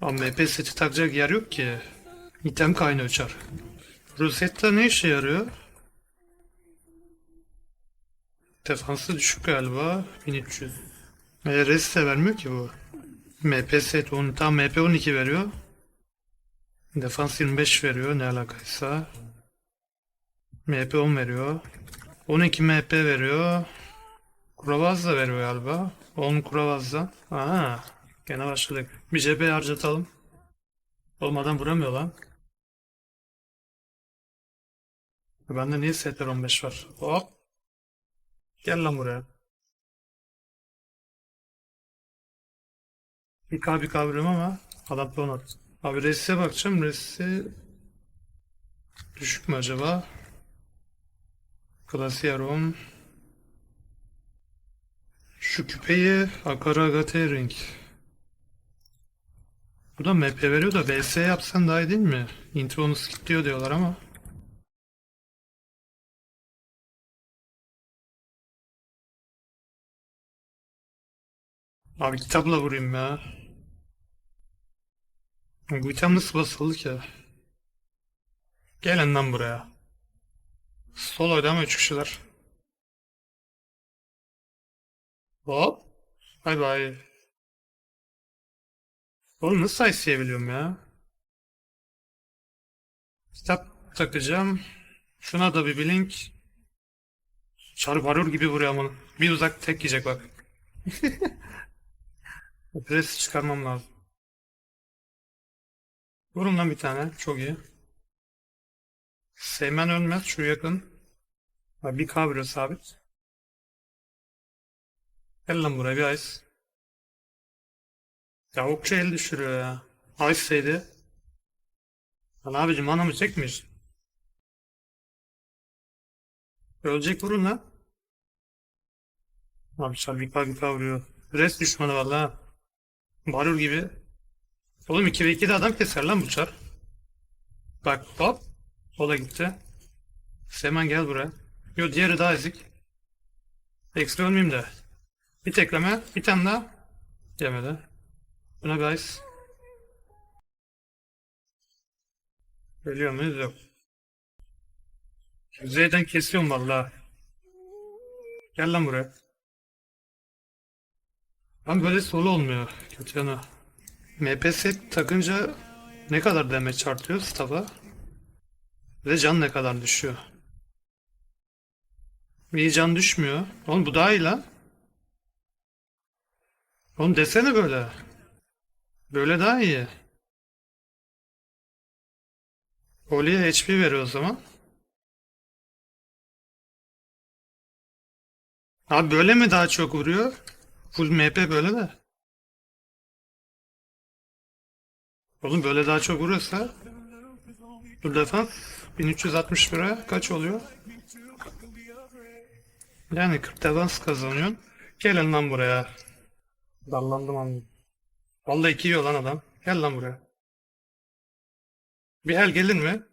Ama MP seti takacak yer yok ki. İtem kaynağı uçar. Rosetta ne işe yarıyor? Defansı düşük galiba. 1300. E, rest de vermiyor ki bu. MP set 10, tam MP 12 veriyor. Defans 25 veriyor ne alakaysa. MP 10 veriyor. 12 MP veriyor. Kuravaz da veriyor galiba. 10 kuravazdan. Aha. Gene başladık. Bir cephe harcatalım. Olmadan vuramıyor lan. Bende niye setler 15 var? Hop. Gel lan buraya. Bir K bir K vuruyorum ama adam attı. Abi resise bakacağım. Resise düşük mü acaba? Glaciaron. Şu küpeyi Akaragate Ring. Bu da MP veriyor da VS yapsan daha iyi değil mi? Intro onu skipliyor diyorlar ama. Abi kitapla vurayım ya. Bu item nasıl basıldı ki? Gelin lan buraya. Solo'ydu ama üç kişiler. Hop. Bay bay. Oğlum nasıl ice'yebiliyorum ya? Kitap takacağım. Şuna da bir blink. Çar varur gibi vuruyor ama. Bir uzak tek yiyecek bak. Pres çıkarmam lazım. Vurun lan bir tane. Çok iyi. Seymen ölmez. Şu yakın. Ha, bir kabrio sabit. Gel lan buraya bir ice. Ya okçu el düşürüyor ya. Ice'seydi. Lan abicim anamı çekmiş. Ölecek vurun lan. Abi çar bir bir vuruyor. Res düşmanı valla. Barur gibi. Oğlum 2 ve 2'de adam keser lan bu çar. Bak hop. O da gitti. Seman gel buraya. Yo diğeri daha ezik. Ekstra ölmeyeyim de. Bir tekleme. Bir tane daha. Yemedi. Buna guys. Ölüyor muyuz? Yok. Z'den kesiyorum valla. Gel lan buraya. Lan böyle solo olmuyor. Kötü yana. MPS takınca ne kadar damage artıyor staff'a? Ve can ne kadar düşüyor? İyi can düşmüyor. Oğlum bu daha iyi lan. Oğlum desene böyle. Böyle daha iyi. Oli'ye HP veriyor o zaman. Abi böyle mi daha çok vuruyor? Full MP böyle de. Oğlum böyle daha çok vuruyorsa Dur defans 1360 lira kaç oluyor? Yani 40 defans kazanıyorsun. Gelin lan buraya. Dallandım anladım. Vallahi iki yiyor lan adam. Gel lan buraya. Bir hel gelir mi?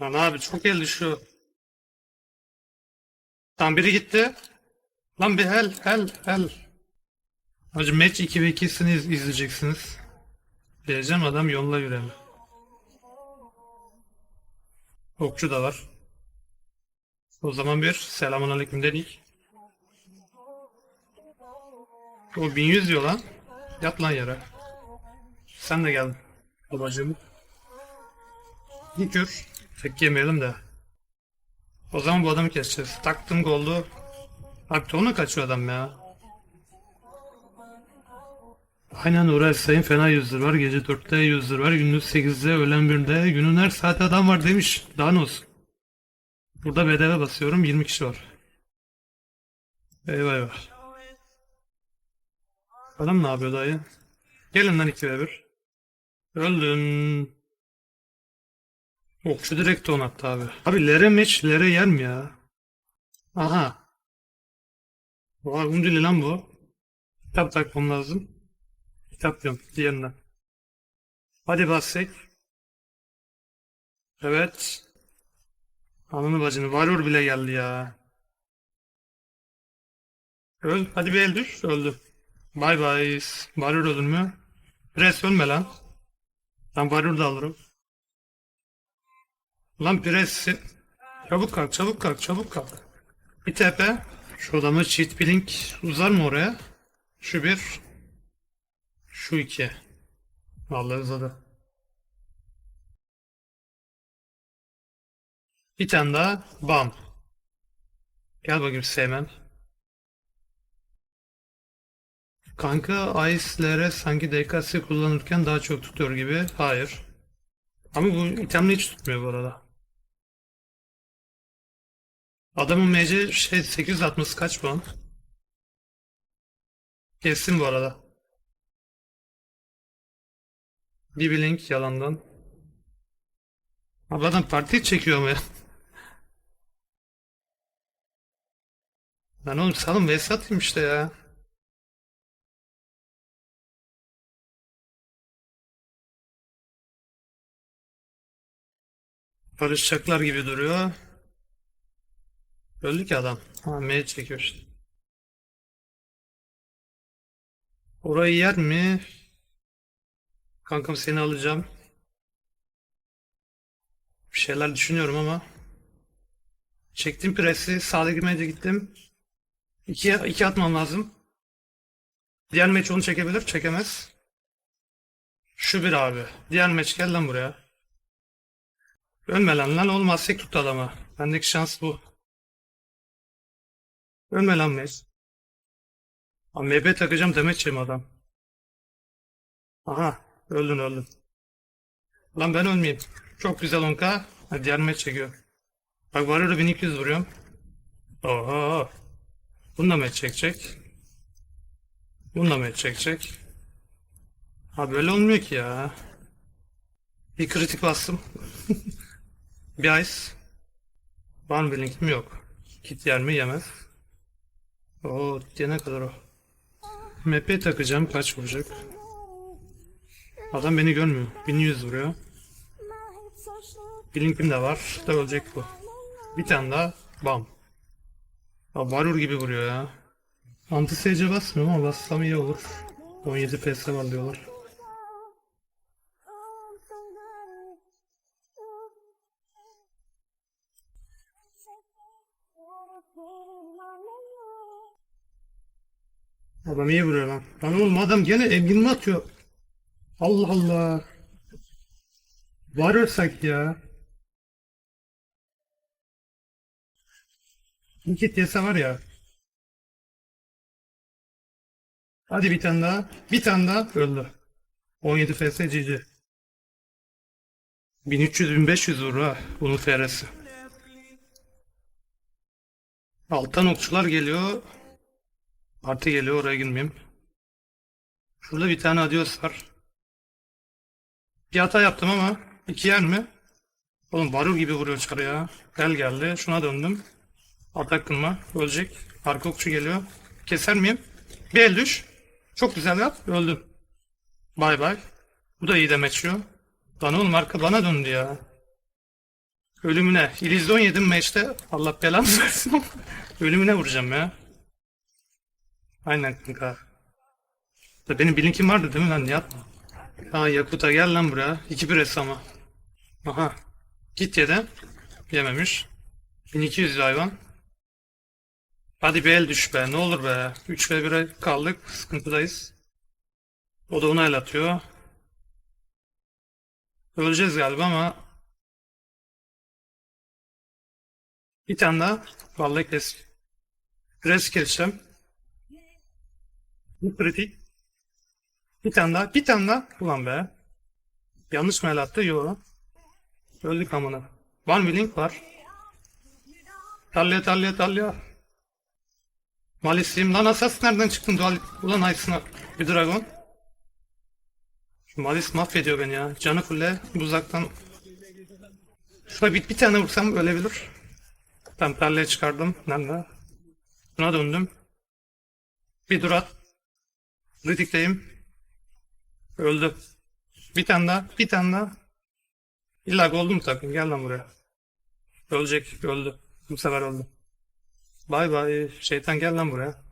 Lan abi çok el düşüyor. Tam biri gitti. Lan bir hel hel hel. Hacı match 2 ve 2'sini iz- izleyeceksiniz. Diyeceğim adam yolla yürüyor. Okçu da var. O zaman bir selamun aleyküm dedik. O 1100 diyor lan. Yat lan yere. Sen de gel babacığım. Kür. Tek yemeyelim de. O zaman bu adamı keseceğiz. Taktım goldu. Abi tonu kaçıyor adam ya. Aynen Uğraş Sayın fena yüzdür var. Gece 4'te yüzdür var. Gündüz 8'de öğlen 1'de. Günün her saati adam var demiş. Daha ne olsun. Burada bedava basıyorum. 20 kişi var. Eyvah eyvah. Adam ne yapıyor dayı? Gelin lan 2 ve 1. Öldün. Okçu direkt on attı abi. Abi lere meç lere yer mi ya? Aha. Vay undili lan bu. Kitap takmam lazım. Kitap diyorum diğerinden. Hadi bassek. Evet. Ananı bacını varyor bile geldi ya. Öl. Hadi bir el düş. Öldü. Bay bay. Varyor ölür mü? Pres ölme lan. Ben varyor da alırım. Lan pres. Çabuk kalk, çabuk kalk, çabuk kalk. Bir tepe. Şu adamı cheat blink uzar mı oraya? Şu bir. Şu iki. Vallahi uzadı. Bir tane daha. Bam. Gel bakayım sevmem. Kanka Ice'lere sanki DKS kullanırken daha çok tutuyor gibi. Hayır. Ama bu itemle hiç tutmuyor bu arada. Adamın MC şey 860 kaç puan? Kesin bu arada. Bir blink yalandan. Abi adam parti çekiyor mu ya? Lan oğlum salın vs atayım işte ya. Barışacaklar gibi duruyor. Öldü ki adam. Ha M çekiyor işte. Orayı yer mi? Kankam seni alacağım. Bir şeyler düşünüyorum ama. Çektim presi. Sağdaki mece gittim. İki, iki atmam lazım. Diğer meç onu çekebilir. Çekemez. Şu bir abi. Diğer meç gel lan buraya. Ölme lan olmaz tek tut adama. Bendeki şans bu. Ölme lan. Abi MB takacağım demeçeyim adam. Aha öldün öldün. Lan ben ölmeyeyim. Çok güzel 10k. Ha, diğer meç çekiyor. Bak var öyle 1200 vuruyorum. Oho. Bunu da meç çekecek. Bunu da meç çekecek. Ha böyle olmuyor ki ya. Bir kritik bastım. bir ice. Var mı bir linkim yok. Kit yer mi yemez. Oo diyene kadar o. MP takacağım kaç vuracak? Adam beni görmüyor. 1100 vuruyor. Bir linkim de var. Da ölecek bu. Bir tane daha. Bam. Ya varur gibi vuruyor ya. Anti SC basmıyorum ama bassam iyi olur. 17 PS var diyorlar. Adam iyi vuruyor lan. Lan oğlum adam gene emgin atıyor? Allah Allah. Varırsak ya. Bir kit yese var ya. Hadi bir tane daha. Bir tane daha öldü. 17 FS GG. 1300-1500 vurur ha. Bunun FR'si. Alttan okçular geliyor. Parti geliyor oraya girmeyeyim. Şurada bir tane adios var. Bir hata yaptım ama iki yer mi? Oğlum varul gibi vuruyor çarı ya. Gel geldi. Şuna döndüm. Atak kılma. Ölecek. Arka okçu geliyor. Keser miyim? Bir el düş. Çok güzel yap. Öldüm. Bay bay. Bu da iyi demeçiyor. Lan oğlum bana döndü ya. Ölümüne. İllüzyon yedim maçta. Allah belamı versin. Ölümüne vuracağım ya. Aynen kanka. Da benim bilinkim vardı değil mi lan Nihat? Ha Yakut'a gel lan buraya. İki pres ama. Aha. Git yedi. Yememiş. 1200 hayvan. Hadi bir el düş be. Ne olur be. 3 ve 1'e kaldık. Sıkıntıdayız. O da ona el atıyor. Öleceğiz galiba ama bir tane daha. Vallahi kes. Pres keseceğim. Bu kritik. Bir tane daha. Bir tane daha. Ulan be. Yanlış mı el attı? Yok. Öldük amına. Var mı link var? Talya talya talya. Malis'iyim. Lan asas nereden çıktın? Dual... Ulan Aysin'a. Bir dragon. Şu Malis mahvediyor beni ya. Canı fulle. Uzaktan. Şuna bir, bir tane vursam ölebilir. Talya'ya çıkardım. Nerede? Buna döndüm. Bir dur at. Kritikteyim. Öldü. Bir tane daha. Bir tane daha. İlla oldu mu takım? Gel lan buraya. Ölecek. Öldü. Bu sefer öldü. Bay bay. Şeytan gel lan buraya.